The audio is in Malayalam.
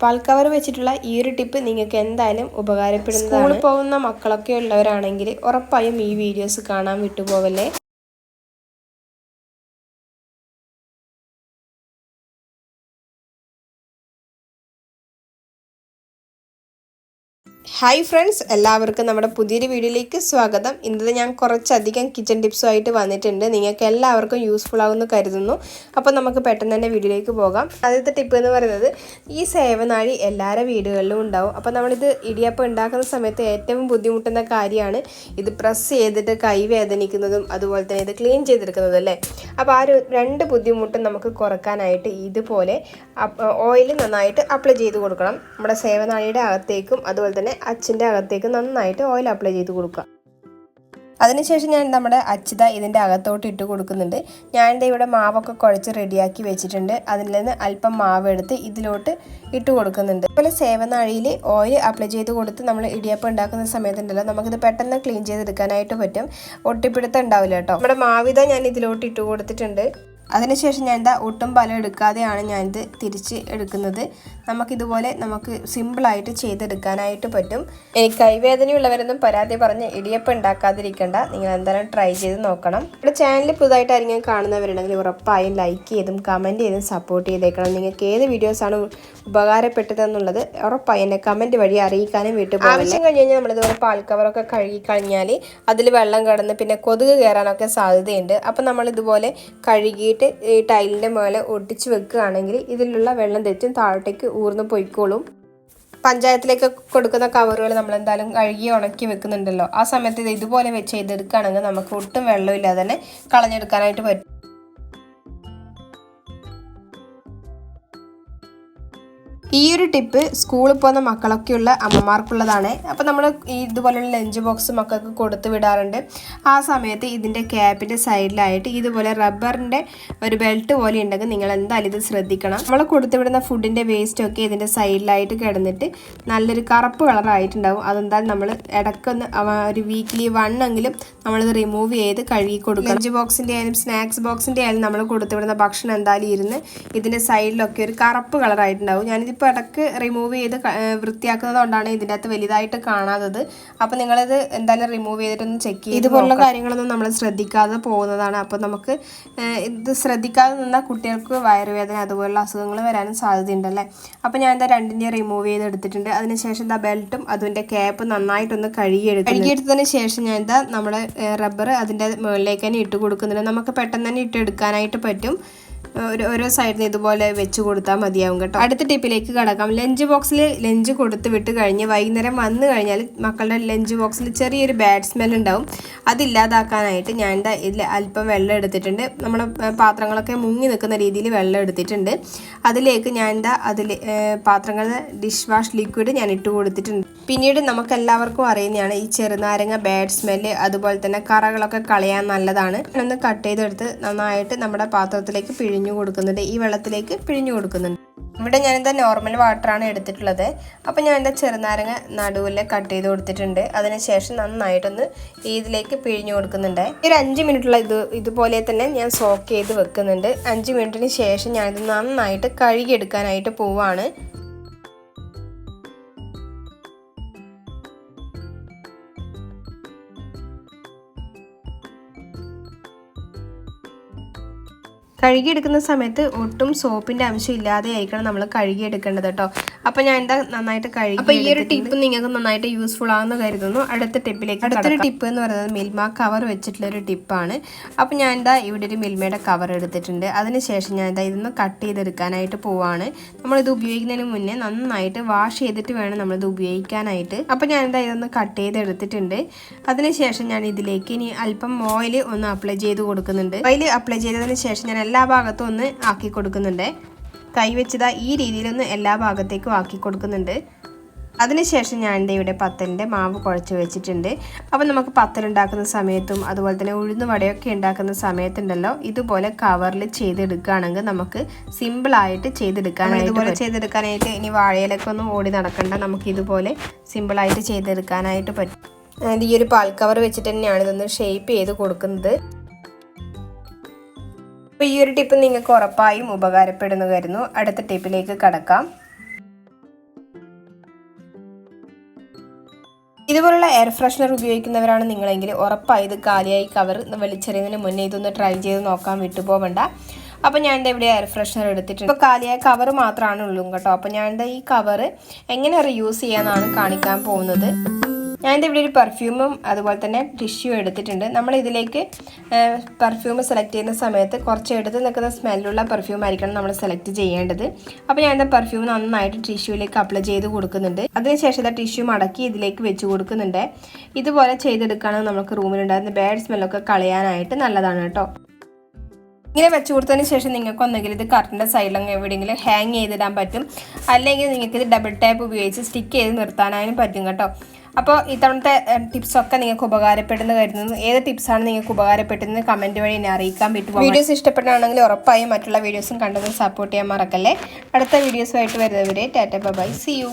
പാൽക്കവർ വെച്ചിട്ടുള്ള ഈ ഒരു ടിപ്പ് നിങ്ങൾക്ക് എന്തായാലും ഉപകാരപ്പെടുന്നതാണ്. സ്കൂളിൽ പോകുന്ന മക്കളൊക്കെ ഉള്ളവരാണെങ്കിൽ ഉറപ്പായും ഈ വീഡിയോസ് കാണാൻ വിട്ടുപോകല്ലേ ഹായ് ഫ്രണ്ട്സ് എല്ലാവർക്കും നമ്മുടെ പുതിയൊരു വീഡിയോയിലേക്ക് സ്വാഗതം. ഇന്നത്തെ ഞാൻ കുറച്ചധികം കിച്ചൺ ടിപ്സുമായിട്ട് വന്നിട്ടുണ്ട്. നിങ്ങൾക്ക് എല്ലാവർക്കും യൂസ്ഫുൾ ആകുമെന്ന് കരുതുന്നു. അപ്പോൾ നമുക്ക് പെട്ടെന്ന് തന്നെ വീഡിയോയിലേക്ക് പോകാം. ആദ്യത്തെ ടിപ്പ് എന്ന് പറയുന്നത് ഈ സേവനാഴി എല്ലാവരുടെ വീടുകളിലും ഉണ്ടാവും. അപ്പോൾ നമ്മളിത് ഇടിയപ്പം ഉണ്ടാക്കുന്ന സമയത്ത് ഏറ്റവും ബുദ്ധിമുട്ടുന്ന കാര്യമാണ് ഇത് പ്രസ് ചെയ്തിട്ട് കൈ വേദനിക്കുന്നതും അതുപോലെ തന്നെ ഇത് ക്ലീൻ ചെയ്തെടുക്കുന്നതും അല്ലേ? അപ്പോൾ ആ രണ്ട് ബുദ്ധിമുട്ടും നമുക്ക് കുറക്കാനായിട്ട് ഇതുപോലെ ഓയിൽ നന്നായിട്ട് അപ്ലൈ ചെയ്ത് കൊടുക്കണം. നമ്മുടെ സേവനാഴിയുടെ അകത്തേക്കും അതുപോലെ തന്നെ അച്ചിന്റെ അകത്തേക്ക് നന്നായിട്ട് ഓയിൽ അപ്ലൈ ചെയ്ത് കൊടുക്കുക. അതിനുശേഷം ഞാൻ നമ്മുടെ അച്ചിത ഇതിന്റെ അകത്തോട്ട് ഇട്ട് കൊടുക്കുന്നുണ്ട്. ഞാൻ ഇവിടെ മാവൊക്കെ കുഴച്ച് റെഡിയാക്കി വെച്ചിട്ടുണ്ട്. അതിൽ നിന്ന് അല്പം മാവ് എടുത്ത് ഇതിലോട്ട് ഇട്ട് കൊടുക്കുന്നുണ്ട്. അതുപോലെ സേവനാഴിയിൽ ഓയിൽ അപ്ലൈ ചെയ്ത് കൊടുത്ത് നമ്മൾ ഇടിയപ്പം ഉണ്ടാക്കുന്ന സമയത്തുണ്ടല്ലോ നമുക്കിത് പെട്ടെന്ന് ക്ലീൻ ചെയ്തെടുക്കാനായിട്ട് പറ്റും. ഒട്ടിപ്പിടുത്തം ഉണ്ടാവില്ല കേട്ടോ. നമ്മുടെ മാവിത ഞാൻ ഇതിലോട്ട് ഇട്ട് കൊടുത്തിട്ടുണ്ട്. അതിനുശേഷം ഞാൻ എന്താ ഒട്ടും ബലം എടുക്കാതെയാണ് ഞാനിത് തിരിച്ച് എടുക്കുന്നത്. നമുക്കിതുപോലെ നമുക്ക് സിമ്പിളായിട്ട് ചെയ്തെടുക്കാനായിട്ട് പറ്റും. എനിക്ക് കൈവേദനയുള്ളവരൊന്നും പരാതി പറഞ്ഞ് ഇടിയപ്പം ഉണ്ടാക്കാതിരിക്കേണ്ട. നിങ്ങൾ എന്തായാലും ട്രൈ ചെയ്ത് നോക്കണം. ഇവിടെ ചാനൽ പുതുതായിട്ട് ആരെങ്കിലും കാണുന്നവരുണ്ടെങ്കിൽ ഉറപ്പായും ലൈക്ക് ചെയ്തും കമന്റ് ചെയ്തും സപ്പോർട്ട് ചെയ്തേക്കണം. നിങ്ങൾക്ക് ഏത് വീഡിയോസാണ് ഉപകാരപ്പെട്ടതെന്നുള്ളത് ഉറപ്പായും എന്നെ കമന്റ് വഴി അറിയിക്കാനും വിട്ടു ആവശ്യം കഴിഞ്ഞ് കഴിഞ്ഞാൽ നമ്മളിതുപോലെ പാൽക്കവറൊക്കെ കഴുകി കഴിഞ്ഞാൽ അതിൽ വെള്ളം കിടന്ന് പിന്നെ കൊതുക് കയറാനൊക്കെ സാധ്യതയുണ്ട്. അപ്പം നമ്മളിതുപോലെ കഴുകിയിട്ട് ഈ ടൈലിന്റെ മേലെ ഒട്ടിച്ച് വെക്കുകയാണെങ്കിൽ ഇതിലുള്ള വെള്ളം തെറ്റും താഴത്തേക്ക് ഊർന്ന് പൊയ്ക്കോളും. പഞ്ചായത്തിലേക്ക് കൊടുക്കുന്ന കവറുകൾ നമ്മൾ എന്തായാലും കഴുകി ഉണക്കി വെക്കുന്നുണ്ടല്ലോ. ആ സമയത്ത് ഇത് ഇതുപോലെ വെച്ച് ചെയ്തെടുക്കുകയാണെങ്കിൽ നമുക്ക് ഒട്ടും വെള്ളമില്ലാതെ തന്നെ കളഞ്ഞെടുക്കാനായിട്ട് പറ്റും. ഈ ഒരു ടിപ്പ് സ്കൂളിൽ പോകുന്ന മക്കളൊക്കെയുള്ള അമ്മമാർക്കുള്ളതാണ്. അപ്പോൾ നമ്മൾ ഈ ഇതുപോലെയുള്ള ലഞ്ച് ബോക്സ് മക്കൾക്ക് കൊടുത്തു വിടാറുണ്ട്. ആ സമയത്ത് ഇതിന്റെ ക്യാപ്പിന്റെ സൈഡിലായിട്ട് ഇതുപോലെ റബ്ബറിന്റെ ഒരു ബെൽറ്റ് പോലെ ഉണ്ടെങ്കിൽ നിങ്ങൾ എന്തായാലും ഇത് ശ്രദ്ധിക്കണം. നമ്മൾ കൊടുത്തു വിടുന്ന ഫുഡിന്റെ വേസ്റ്റൊക്കെ ഇതിന്റെ സൈഡിലായിട്ട് കിടന്നിട്ട് നല്ലൊരു കറുപ്പ് കളറായിട്ടുണ്ടാവും. അതെന്തായാലും നമ്മൾ ഇടയ്ക്കൊന്ന് ഒരു വീക്ക്ലി വണ്ണെങ്കിലും നമ്മളിത് റിമൂവ് ചെയ്ത് കഴുകി കൊടുക്കണം. ലഞ്ച് ബോക്സിന്റെ ആയാലും സ്നാക്സ് ബോക്സിന്റെ ആയാലും നമ്മൾ കൊടുത്തു വിടുന്ന ഭക്ഷണം എന്തായാലും ഇരുന്ന് ഇതിന്റെ സൈഡിലൊക്കെ ഒരു കറുപ്പ് കളറായിട്ടുണ്ടാവും. ഞാനിത് ഇപ്പോൾ ഇടയ്ക്ക് റിമൂവ് ചെയ്ത് വൃത്തിയാക്കുന്നത് കൊണ്ടാണ് ഇതിന്റെ അകത്ത് വലുതായിട്ട് കാണാത്തത്. അപ്പോൾ നിങ്ങളിത് എന്തായാലും റിമൂവ് ചെയ്തിട്ടൊന്ന് ചെക്ക് ചെയ്ത് ഇതുപോലുള്ള കാര്യങ്ങളൊന്നും നമ്മൾ ശ്രദ്ധിക്കാതെ പോകുന്നതാണ്. അപ്പോൾ നമുക്ക് ഇത് ശ്രദ്ധിക്കാതെ നിന്നാൽ കുട്ടികൾക്ക് വയറുവേദന അതുപോലുള്ള അസുഖങ്ങൾ വരാനും സാധ്യതയുണ്ടല്ലേ? അപ്പോൾ ഞാൻ എന്താ രണ്ടിന്റെയും റിമൂവ് ചെയ്ത് എടുത്തിട്ടുണ്ട്. അതിനുശേഷം എന്താ ബെൽറ്റും അതിന്റെ ക്യാപ്പ് നന്നായിട്ടൊന്ന് കഴുകിയെടുക്കും കഴുകിയെടുത്തതിന് ശേഷം ഞാൻ എന്താ നമ്മുടെ റബ്ബർ അതിന്റെ മുകളിലേക്ക് തന്നെ ഇട്ട് കൊടുക്കുന്നുണ്ട്. നമുക്ക് പെട്ടെന്ന് തന്നെ ഇട്ടെടുക്കാനായിട്ട് പറ്റും. ഒരു ഓരോ സൈഡിൽ ഇതുപോലെ വെച്ച് കൊടുത്താൽ മതിയാവും കേട്ടോ. അടുത്ത ടിപ്പിലേക്ക് കടക്കാം. ലഞ്ച് ബോക്സിൽ ലഞ്ച് കൊടുത്ത് വിട്ട് കഴിഞ്ഞ് വൈകുന്നേരം വന്നു കഴിഞ്ഞാൽ മക്കളുടെ ലഞ്ച് ബോക്സിൽ ചെറിയൊരു ബാഡ് സ്മെൽ ഉണ്ടാവും. അതില്ലാതാക്കാനായിട്ട് ഞാൻ ഇതിൽ അല്പം വെള്ളം എടുത്തിട്ടുണ്ട്. നമ്മുടെ പാത്രങ്ങളൊക്കെ മുങ്ങി നിൽക്കുന്ന രീതിയിൽ വെള്ളം എടുത്തിട്ടുണ്ട്. അതിലേക്ക് ഞാൻ എന്താ അതിൽ പാത്രങ്ങളുടെ ഡിഷ് വാഷ് ലിക്വിഡ് ഞാൻ ഇട്ട് കൊടുത്തിട്ടുണ്ട്. പിന്നീട് നമുക്ക് എല്ലാവർക്കും അറിയുന്നതാണ് ഈ ചെറുനാരങ്ങ ബാഡ് സ്മെല്ല് അതുപോലെ തന്നെ കറകളൊക്കെ കളയാൻ നല്ലതാണ്. ഒന്ന് കട്ട് ചെയ്തെടുത്ത് നന്നായിട്ട് നമ്മുടെ പാത്രത്തിലേക്ക് പിഴിഞ്ഞു കൊടുക്കുന്നുണ്ട്. ഈ വെള്ളത്തിലേക്ക് പിഴിഞ്ഞു കൊടുക്കുന്നുണ്ട്. ഇവിടെ ഞാനെന്താ നോർമൽ വാട്ടറാണ് എടുത്തിട്ടുള്ളത്. അപ്പോൾ ഞാൻ എന്താ ചെറുനാരങ്ങ നടുവിൽ കട്ട് ചെയ്ത് കൊടുത്തിട്ടുണ്ട്. അതിനുശേഷം നന്നായിട്ടൊന്ന് ഇതിലേക്ക് പിഴിഞ്ഞു കൊടുക്കുന്നുണ്ട്. ഒരു അഞ്ച് മിനിറ്റുള്ള ഇത് ഇതുപോലെ തന്നെ ഞാൻ സോക്ക് ചെയ്ത് വെക്കുന്നുണ്ട്. അഞ്ച് മിനിറ്റിന് ശേഷം ഞാനിത് നന്നായിട്ട് കഴുകിയെടുക്കാനായിട്ട് പോവാണ്. കഴുകിയെടുക്കുന്ന സമയത്ത് ഒട്ടും സോപ്പിന്റെ അംശം ഇല്ലാതെ ആയിരിക്കണം നമ്മൾ കഴുകിയെടുക്കേണ്ടത് കേട്ടോ. അപ്പോൾ ഞാൻ എന്താ നന്നായിട്ട് കഴുകി അപ്പോൾ ഈ ഒരു ടിപ്പ് നിങ്ങൾക്ക് നന്നായിട്ട് യൂസ്ഫുൾ ആണെന്ന് കരുതുന്നു. അടുത്ത ടിപ്പിലേക്ക് അടുത്തൊരു ടിപ്പ് എന്ന് പറയുന്നത് മിൽമ കവർ വെച്ചിട്ടുള്ള ഒരു ടിപ്പാണ്. അപ്പോൾ ഞാൻ എന്താ ഇവിടെ ഒരു മിൽമയുടെ കവർ എടുത്തിട്ടുണ്ട്. അതിനുശേഷം ഞാൻ എന്താ ഇതൊന്ന് കട്ട് ചെയ്തെടുക്കാനായിട്ട് പോവാണ്. നമ്മളിത് ഉപയോഗിക്കുന്നതിന് മുന്നേ നന്നായിട്ട് വാഷ് ചെയ്തിട്ട് വേണം നമ്മളിത് ഉപയോഗിക്കാനായിട്ട്. അപ്പോൾ ഞാൻ എന്താ ഇതൊന്ന് കട്ട് ചെയ്തെടുത്തിട്ടുണ്ട്. അതിനുശേഷം ഞാൻ ഇതിലേക്ക് ഇനി അല്പം ഓയിൽ ഒന്ന് അപ്ലൈ ചെയ്ത് കൊടുക്കുന്നുണ്ട്. ഓയിൽ അപ്ലൈ ചെയ്തതിന് ശേഷം ഞാൻ എല്ലാ ഭാഗത്തും ഒന്ന് ആക്കി കൊടുക്കുന്നുണ്ട്. കൈവച്ചതാ ഈ രീതിയിലൊന്ന് എല്ലാ ഭാഗത്തേക്കും ആക്കി കൊടുക്കുന്നുണ്ട്. അതിനുശേഷം ഞാൻ എന്റെ ഇവിടെ പത്തലിന്റെ മാവ് കുഴച്ച് വെച്ചിട്ടുണ്ട്. അപ്പോൾ നമുക്ക് പത്തലുണ്ടാക്കുന്ന സമയത്തും അതുപോലെ തന്നെ ഉഴുന്ന് വടയൊക്കെ ഉണ്ടാക്കുന്ന സമയത്തുണ്ടല്ലോ ഇതുപോലെ കവറിൽ ചെയ്തെടുക്കുകയാണെങ്കിൽ നമുക്ക് സിമ്പിളായിട്ട് ചെയ്തെടുക്കാനായിട്ട് ഇതുപോലെ ചെയ്തെടുക്കാനായിട്ട് ഇനി വാഴയിലൊക്കെ ഒന്നും ഓടി നടക്കണ്ട നമുക്ക് ഇതുപോലെ സിമ്പിളായിട്ട് ചെയ്തെടുക്കാനായിട്ട് പറ്റും. ഈ ഒരു പാൽ കവർ വെച്ചിട്ട് തന്നെയാണ് ഇതൊന്ന് ഷേപ്പ് ചെയ്ത് കൊടുക്കുന്നത്. അപ്പോൾ ഈ ഒരു ടിപ്പ് നിങ്ങൾക്ക് ഉറപ്പായും ഉപകാരപ്പെടുന്നു കരുന്നു അടുത്ത ടിപ്പിലേക്ക് കടക്കാം. ഇതുപോലുള്ള എയർ ഫ്രഷ്നർ ഉപയോഗിക്കുന്നവരാണ് നിങ്ങളെങ്കിൽ ഉറപ്പായി ഇത് കാലിയായി കവർ വലിച്ചെറിയുന്നതിന് മുന്നേ ഇതൊന്ന് ട്രൈ ചെയ്ത് നോക്കാൻ വിട്ടുപോകണ്ട അപ്പോൾ ഞാൻ ഇവിടെ എയർ ഫ്രഷ്നർ എടുത്തിട്ടുണ്ട്. ഇപ്പോൾ കാലിയായ കവർ മാത്രമാണ് ഉള്ളൂ കേട്ടോ. അപ്പോൾ ഞാൻ ഈ കവർ എങ്ങനെ റീയൂസ് ചെയ്യാനാണ് കാണിക്കാൻ പോകുന്നത്. ഞാനിത് ഇവിടെ ഒരു പെർഫ്യൂമും അതുപോലെ തന്നെ ടിഷ്യൂ എടുത്തിട്ടുണ്ട്. നമ്മൾ ഇതിലേക്ക് പെർഫ്യൂം സെലക്ട് ചെയ്യുന്ന സമയത്ത് കുറച്ച് എടുത്ത് നിൽക്കുന്ന സ്മെല്ലുള്ള പെർഫ്യൂം ആയിരിക്കണം നമ്മൾ സെലക്ട് ചെയ്യേണ്ടത്. അപ്പോൾ ഞാൻ പെർഫ്യൂം നന്നായിട്ട് ടിഷ്യൂവിലേക്ക് അപ്ലൈ ചെയ്ത് കൊടുക്കുന്നുണ്ട്. അതിനുശേഷം ആ ടിഷ്യൂ മടക്കി ഇതിലേക്ക് വെച്ച് കൊടുക്കുന്നുണ്ട്. ഇതുപോലെ ചെയ്തെടുക്കുകയാണെങ്കിൽ നമുക്ക് റൂമിലുണ്ടായിരുന്ന ബാഡ് സ്മെല്ലൊക്കെ കളയാനായിട്ട് നല്ലതാണ് കേട്ടോ. ഇങ്ങനെ വെച്ച് കൊടുത്തതിന് ശേഷം നിങ്ങൾക്ക് ഒന്നെങ്കിൽ ഇത് കറണ്ടിന്റെ സൈഡിലങ്ങ് എവിടെയെങ്കിലും ഹാങ് ചെയ്തിടാൻ പറ്റും. അല്ലെങ്കിൽ നിങ്ങൾക്ക് ഇത് ഡബിൾ ടാപ്പ് ഉപയോഗിച്ച് സ്റ്റിക്ക് ചെയ്ത് നിർത്താനായാലും പറ്റും കേട്ടോ. അപ്പോൾ ഇത്തവണത്തെ ടിപ്സൊക്കെ നിങ്ങൾക്ക് ഉപകാരപ്പെടുന്ന കരുതുന്നു. ഏത് ടിപ്സാണ് നിങ്ങൾക്ക് ഉപകാരപ്പെട്ടതെന്ന് കമന്റ് വഴി എന്നെ അറിയിക്കാൻ പറ്റും വീഡിയോസ് ഇഷ്ടപ്പെടുകയാണെങ്കിൽ ഉറപ്പായും മറ്റുള്ള വീഡിയോസും കണ്ടത് സപ്പോർട്ട് ചെയ്യാൻ മറക്കല്ലേ. അടുത്ത വീഡിയോസുമായിട്ട് വരുന്നവരെ ടാറ്റ ബൈ സി യു